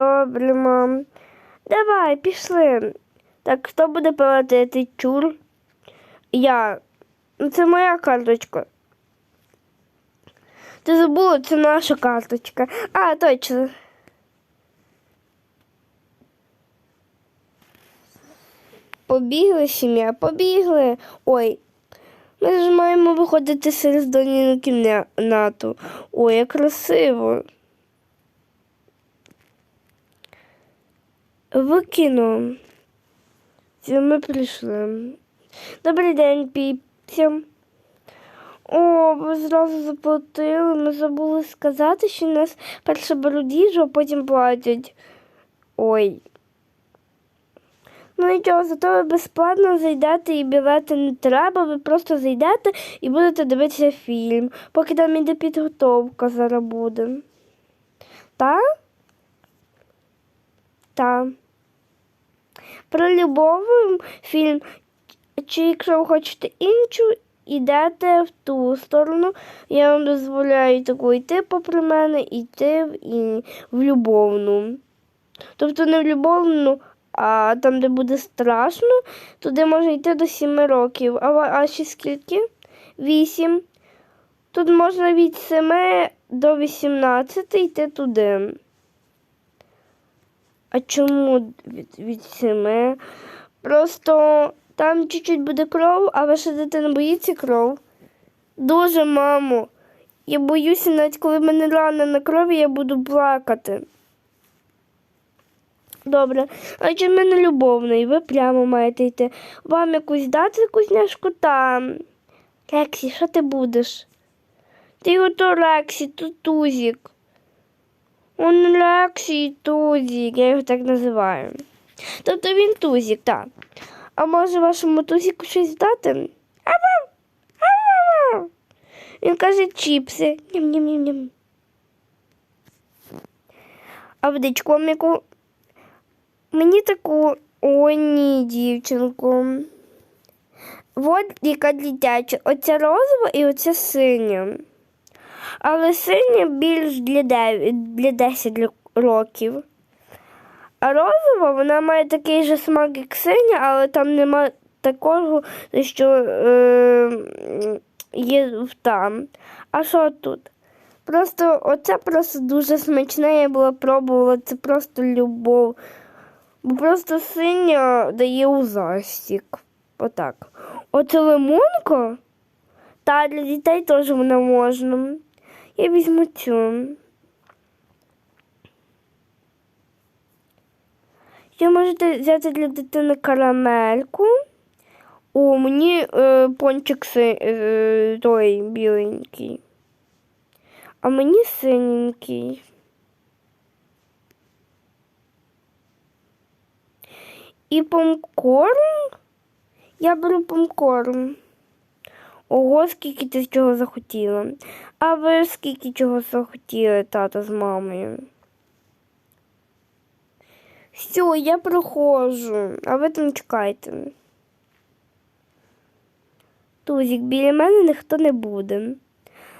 Добре, мам. Давай, пішли. Так, хто буде платити чур? Я. Ну, Це моя карточка. Ти забула, це наша карточка. А, точно. Побігли, сім'я, побігли. Ой, ми ж маємо виходити через Доніну кімнату. Ой, як красиво. В кіно. Ми прийшли. Добрий день, піпсям. О, ви зразу заплатили. Ми забули сказати, що нас перше беруть їжу, а потім платять. Ой. Ну нічого, зато ви безплатно зайдете і білети не треба, ви просто зайдете і будете дивитися фільм, поки там іде підготовка зараз буде. Та? Та. Про любов фільм. Чи якщо ви хочете іншу, йдете в ту сторону. Я вам дозволяю таку йти попри мене, йти в, і, в любовну. Тобто не в любовну, а там, де буде страшно, туди можна йти до 7 років. А, а ще скільки? 8. Тут можна від 7 до 18 йти туди. А чому від, від 7? Просто там чуть-чуть буде кров, а ваша дитина боїться кров. Дуже, мамо. Я боюся, навіть коли мене рана на крові, я буду плакати. Добре, а в мене любовний, ви прямо маєте йти. Вам якусь дати кузняшку там. Рексі, що ти будеш? Ти ото Рексі, то Тузік. Он і Тузік, я його так називаю. Тобто він Тузік, так. А може вашому Тузіку щось дати? Він каже чіпси. Ням-ням-ням-ням. А водичку вам? Мені таку ой ні, дівчинку. Вот яка дитяча. Оця розова і оця синя. Але синя більш для 9, для 10 років. А розова вона має такий же смак, як синя, але там нема такого, що е, є там. А що тут? Просто оце просто дуже смачне, я була пробувала, це просто любов. Бо просто синя дає у застік. Отак. Оце лимонка, та для дітей теж вона можна. Я візьму цю. Ще можете взяти для дитини карамельку. О, мені е, пончик си, е, той біленький. А мені синенький. І помкорн. Я беру помкорн. Ого, скільки ти чого захотіла. А ви скільки чого захотіли, тато з мамою? Все, я проходжу, а ви там чекайте. Тузік, біля мене ніхто не буде.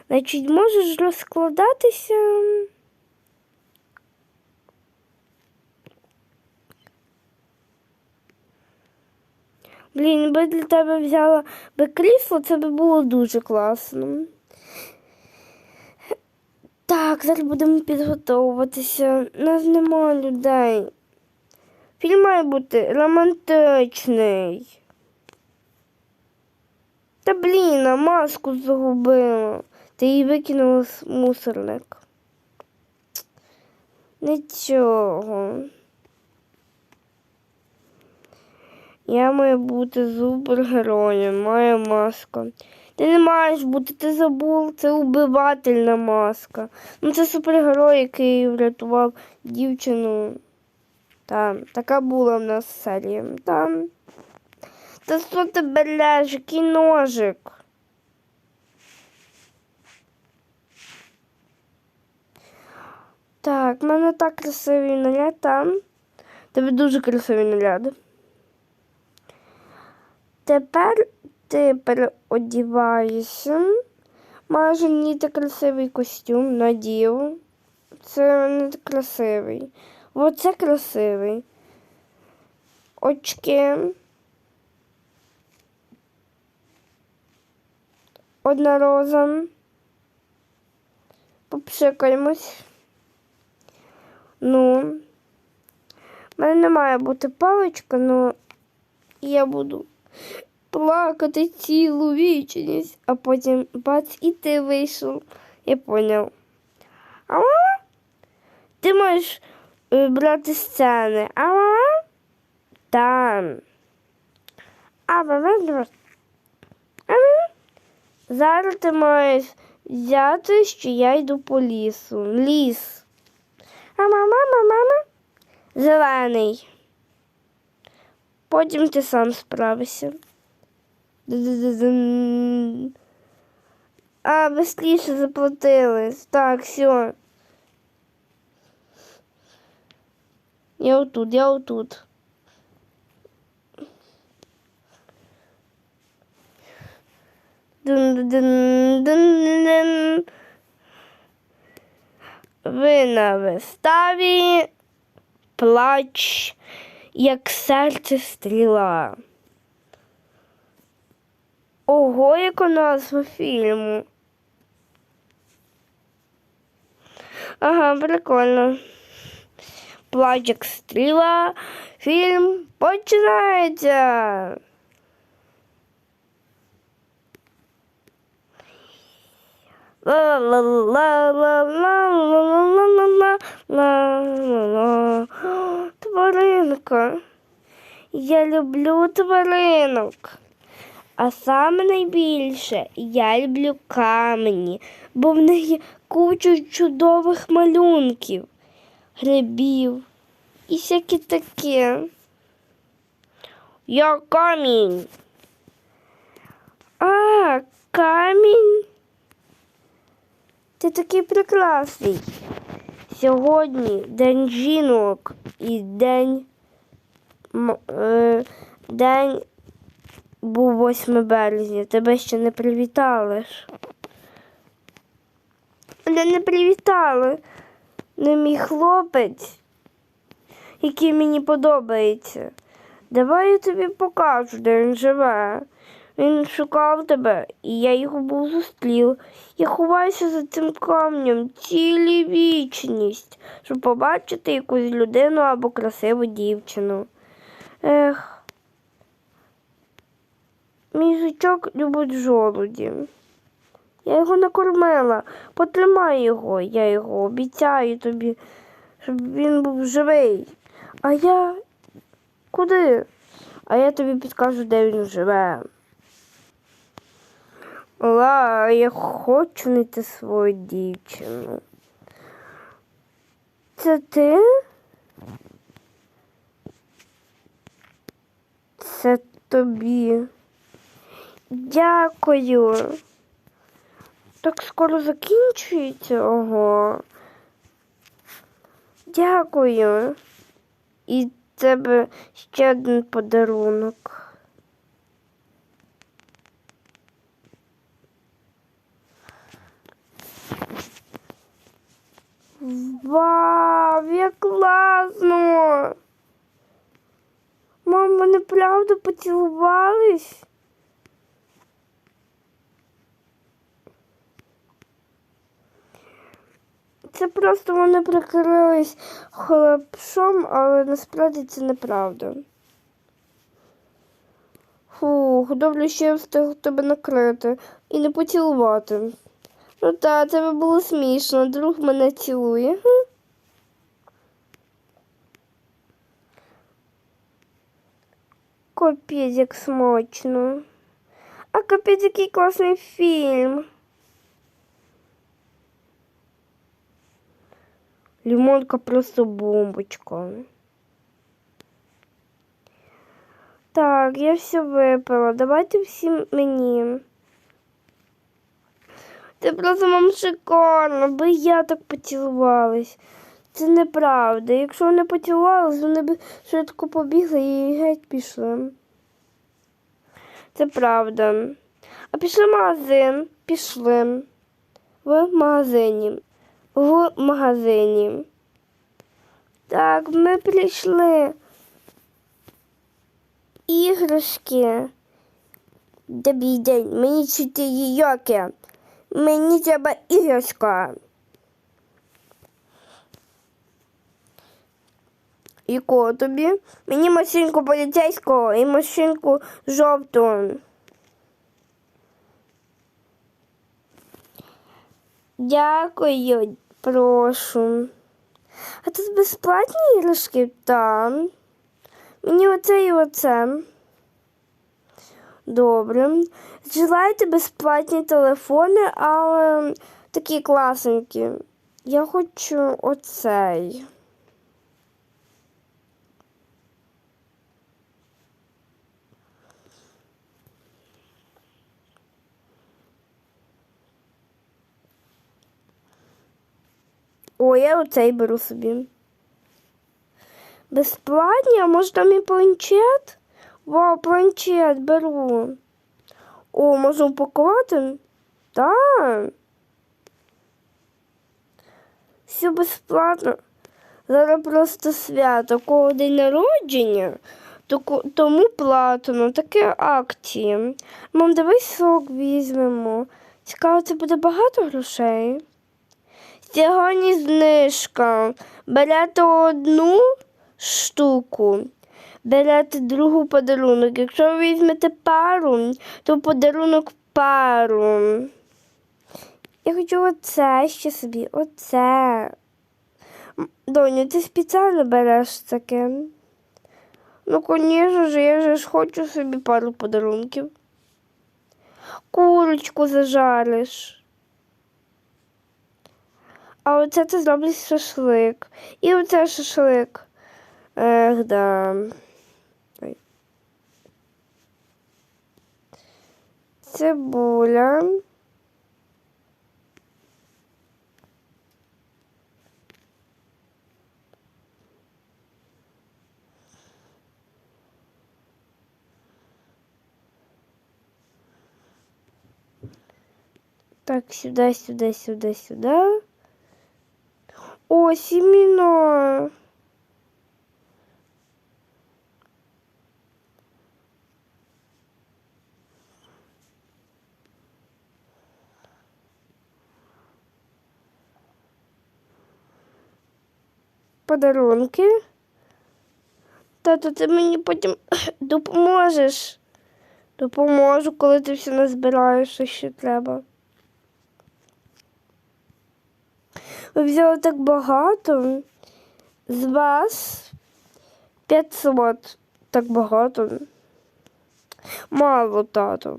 Значить, можеш розкладатися. Блін, би для тебе взяла би крісло, це би було дуже класно. Так, зараз будемо підготовуватися. У нас нема людей. Фільм має бути романтичний. Та блін, а маску загубила. Ти її викинула в мусорник. Нічого. Я маю бути супергероєм, маю маска. Ти не маєш бути, ти забув, це убивательна маска. Ну це супергерой, який врятував дівчину. Там, така була в нас серія. Там. Та що ти береш, який ножик? Так, в мене так красивий наряд там. Тебе дуже красивий наряд. Тепер ти переодіваєшся. Майже мені так красивий костюм надів. Це не красивий. Оце красивий. Очки. Одна роза. Попшикаємось. Ну, в мене не має бути паличка, але я буду плакати цілу вічність, а потім бац, і ти вийшов. Я поняв. А ти можеш е, брати сцени. А там. А Зараз ти маєш взяти, що я йду по лісу. Ліс. А мама, мама, мама. Зелений. Потім ти сам справишся. А, быстріше заплатили. Так, все. Я отут, я отут. Дун-дун-дун-дун-дун. Ви на виставі плач, як серце стріла. Ого, яка назва фільму. Ага, прикольно. Плач як стріла. Фільм починається. Тваринка. Я люблю тваринок. А саме найбільше я люблю камені, бо в них є куча чудових малюнків, грибів і всяке таке. Я камінь. А, камінь. Ти такий прекрасний. Сьогодні день жінок і день, е, день був 8 березня. Тебе ще не привітали. Мене не привітали. Не мій хлопець, який мені подобається. Давай я тобі покажу, де він живе. Він шукав тебе, і я його був зустрів. Я ховаюся за цим камнем цілі вічність, щоб побачити якусь людину або красиву дівчину. Ех, мій жучок любить жолуді. Я його накормила. Потримай його, я його обіцяю тобі, щоб він був живий. А я куди? А я тобі підкажу, де він живе. Ла, я хочу знайти свою дівчину. Це ти? Це тобі. Дякую. Так скоро закінчується? Ого. Дякую. І тебе ще один подарунок. Вау, як класно! Мам, вони правда поцілувались? Це просто вони прикрились хлопшом, але насправді це неправда. Фух, добре, що я встиг тебе накрити і не поцілувати. Ну так, це було смішно, друг мене цілує. Капець, як смачно. А капець, який класний фільм. Лимонка просто бомбочка. Так, я все випила. Давайте всім мені. Це просто вам шикарно, бо я так поцілувалась. Це неправда. Якщо вони поцілувались, вони б швидко побігли і геть пішли. Це правда. А пішли в магазин. Пішли. В магазині. В магазині. Так, ми прийшли. Іграшки. Добрий день, мені чотири роки. Мені треба іграшка. І кого тобі? Мені машинку поліцейського і машинку жовту. Дякую, прошу. А тут безплатні іграшки? Там. Мені оце і оце. Добре. Желаєте безплатні телефони, але такі класненькі. Я хочу оцей. О, я оцей беру собі. Безплатні, а може там і планшет? Вау, планшет беру. О, можна упакувати? Так. Все безплатно. Зараз просто свято, кого день народження, тому платно, таке акції. Мам, давай сок візьмемо. Цікаво, це буде багато грошей. Сьогодні знижка. Берете одну штуку, берете другу подарунок. Якщо ви візьмете пару, то подарунок пару. Я хочу оце ще собі, оце. Доню, ти спеціально береш таке. Ну, звісно ж, я ж хочу собі пару подарунків. Курочку зажариш. А оце ти зроблять шашлик. І оце шашлик. Ех, да. Цибуля. Так, сюда, сюда, сюда, сюда. О, семена. Подарунки. Тато, ти мені потім допоможеш. Допоможу, коли ти все назбираєш, що ще треба. Ви взяли так багато. З вас 500. Так багато. Мало тато.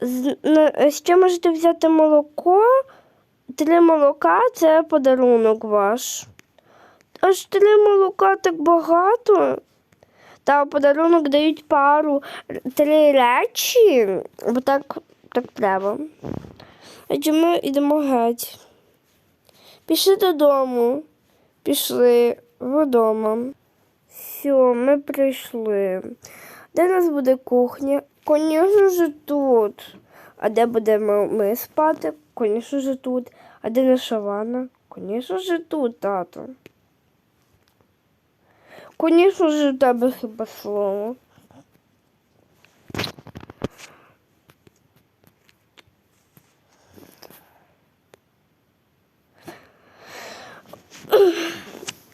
З, на- ще можете взяти молоко. Три молока це подарунок ваш. Аж три молока так багато. Та в подарунок дають пару три речі, бо так, так треба. Адже ми йдемо геть. Пішли додому. Пішли вдома. Все, ми прийшли. Де у нас буде кухня? Звісно ж тут. А де будемо ми спати? Звісно ж тут. А де наша ванна? Звісно ж тут, тато. Звісно ж у тебе хіба слово.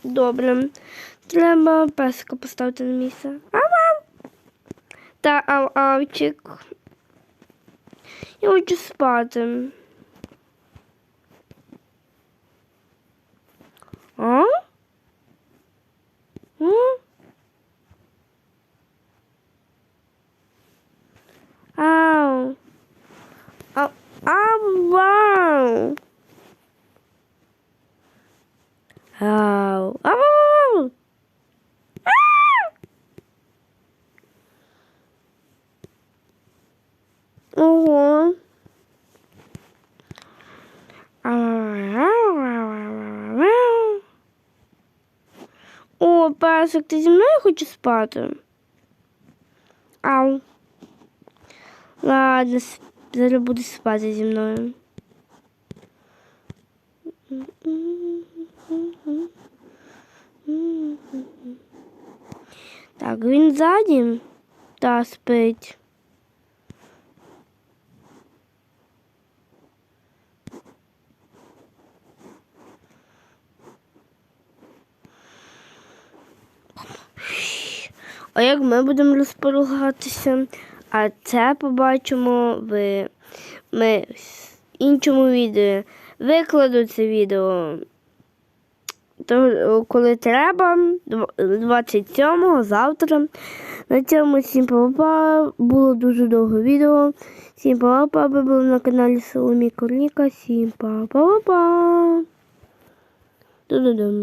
Добре. Треба песика поставити на місце. Ау-ау! Та ау-авчик. Я хочу спати. А? А? О, песик, ти зі мною хочеш спати? Ау. Ладно, с- зараз будеш спати зі мною. Так, він ззаді та спить. А як ми будемо розполагатися? А це побачимо в ми іншому відео. Викладу це відео. То, коли треба, 27-го, завтра. На цьому всім па-па. Було дуже довго відео. Всім па-па, ви були на каналі Соломі Корніка. Всім па-па-па. Ду-ду-дум.